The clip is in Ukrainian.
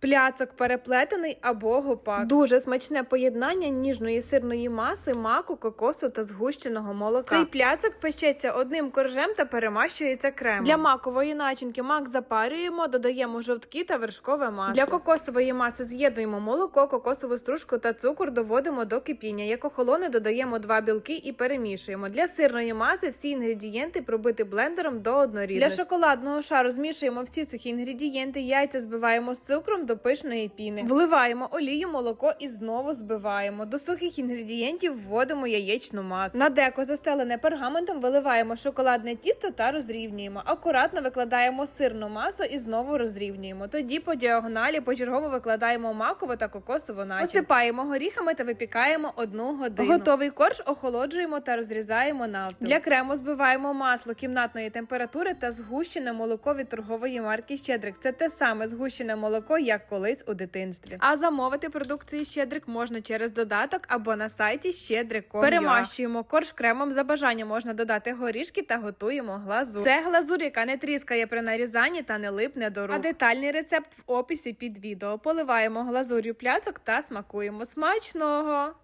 Пляцок переплетений або гопак. Дуже смачне поєднання ніжної сирної маси, маку, кокосу та згущеного молока. Цей пляцок печеться одним коржем та перемащується кремом. Для макової начинки мак запарюємо, додаємо жовтки та вершкове масло. Для кокосової маси з'єднуємо молоко, кокосову стружку та цукор, доводимо до кипіння. Як охолоне, додаємо два білки і перемішуємо. Для сирної маси всі інгредієнти пробити блендером до однорідності. Для шоколадного шару змішуємо всі сухі інгредієнти, яйця збиваємо з цукром до пишної піни. Вливаємо олію, молоко і знову збиваємо. До сухих інгредієнтів вводимо яєчну масу. На деко застелене пергаментом виливаємо шоколадне тісто та розрівнюємо. Акуратно викладаємо сирну масу і знову розрівнюємо. Тоді по діагоналі почергово викладаємо макову та кокосову начинку. Посипаємо горіхами та випікаємо одну годину. Готовий корж охолоджуємо та розрізаємо навпіл. Для крему збиваємо масло кімнатної температури та згущене молоко від торгової марки Щедрик. Це те саме згущене молоко, як колись у дитинстві. А замовити продукцію Щедрик можна через додаток або на сайті Щедрик.com.ua. Перемащуємо корж кремом. За бажанням можна додати горішки та готуємо глазур. Це глазур, яка не тріскає при нарізанні та не липне до рук. А детальний рецепт в описі під відео. Поливаємо глазур'ю пляцок та смакуємо смачного.